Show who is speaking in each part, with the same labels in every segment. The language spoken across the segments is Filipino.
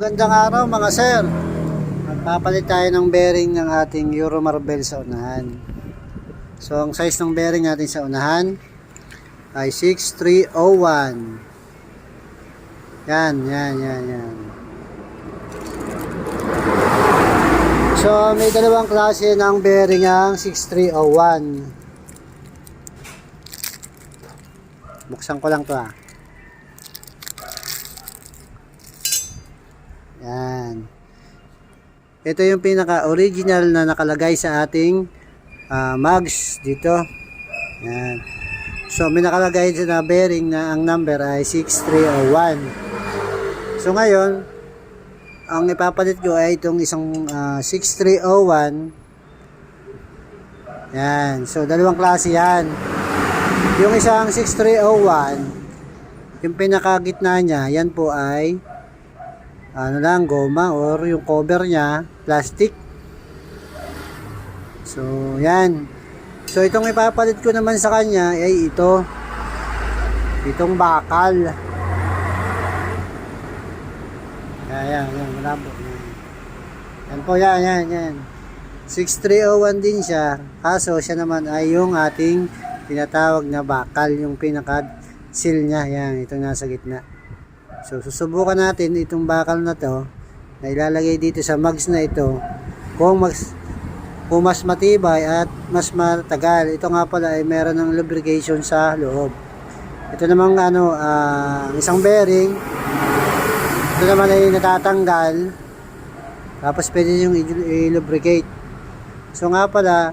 Speaker 1: Magandang araw mga sir. Magpapalit tayo ng bearing ng ating Euro Marvel sa unahan. So ang size ng bearing natin sa unahan ay 6301. Yan, yan, yan, yan. So may dalawang klase ng bearing ang 6301. Buksan ko lang to ah. Yan. Ito yung pinaka-original na nakalagay sa ating ah, mags dito. Yan. So, may nakalagay na bearing na ang number ay 6301. So, ngayon, ang ipapalit ko ay itong isang ah, 6301. Yan. So, dalawang klase yan. Yung isang 6301, yung pinakagitna niya, yan po ay ano lang, goma or yung cover niya, plastic. So, yan. So, itong ipapalit ko naman sa kanya ay ito. Itong bakal. Yan, yan, yan. Malabo. Yan. yan po, yan, yan, yan. 6301 din siya. Kaso, siya naman ay yung ating tinatawag na bakal. Yung pinaka-seal niya. Yan, ito nasa gitna. So, susubukan natin itong bakal na to na ilalagay dito sa mugs na ito kung mas kung mas matibay at mas matagal. Ito nga pala ay meron ng lubrication sa loob. Ito namang ano, ah, isang bearing. Ito naman ay natatanggal. Tapos pwede yung i-lubricate. So nga pala,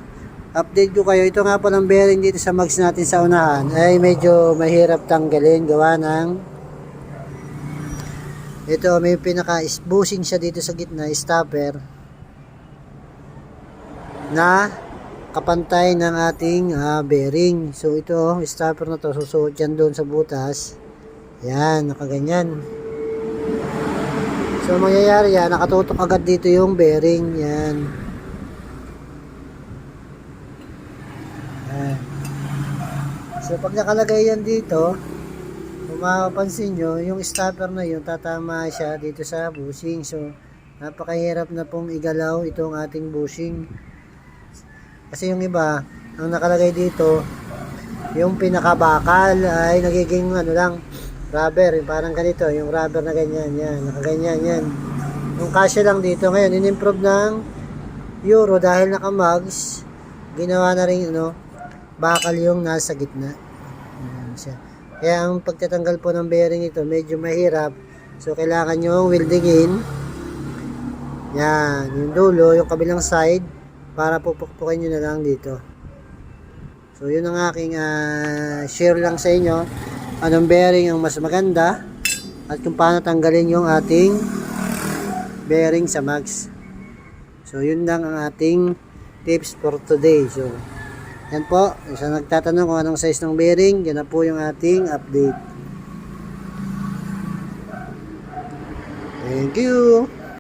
Speaker 1: update ko kayo. Ito nga pala ang bearing dito sa mugs natin sa unahan ay medyo mahirap tanggalin gawa ng ito, may pinaka-bushing siya dito sa gitna, stopper na kapantay ng ating ah, bearing. So ito, stopper na to, susuot yan doon sa butas. Yan, nakaganyan. So mangyayari yan, nakatutok agad dito yung bearing. Yan. Yan. So pag nakalagay yan dito, kung mapapansin nyo, yung stopper na yun, tatama siya dito sa bushing. So, napakahirap na pong igalaw itong ating bushing. Kasi yung iba, ang nakalagay dito, yung pinakabakal ay nagiging ano lang, rubber. Yung parang ganito, yung rubber na ganyan, yan, nakaganyan, yan. Yung kasya lang dito. Ngayon, in-improve ng Euro dahil naka-mugs, ginawa na rin, ano, bakal yung nasa gitna. Ayan siya. Kaya ang pagtatanggal po ng bearing ito medyo mahirap. So kailangan nyo weldingin. Yan, yung dulo, yung kabilang side para pupukpukin nyo na lang dito. So yun ang aking ah, share lang sa inyo. Anong bearing ang mas maganda at kung paano tanggalin yung ating bearing sa mags. So yun lang ang ating tips for today. So yan po, sa nagtatanong kung anong size ng bearing, yan na po yung ating update. Thank you!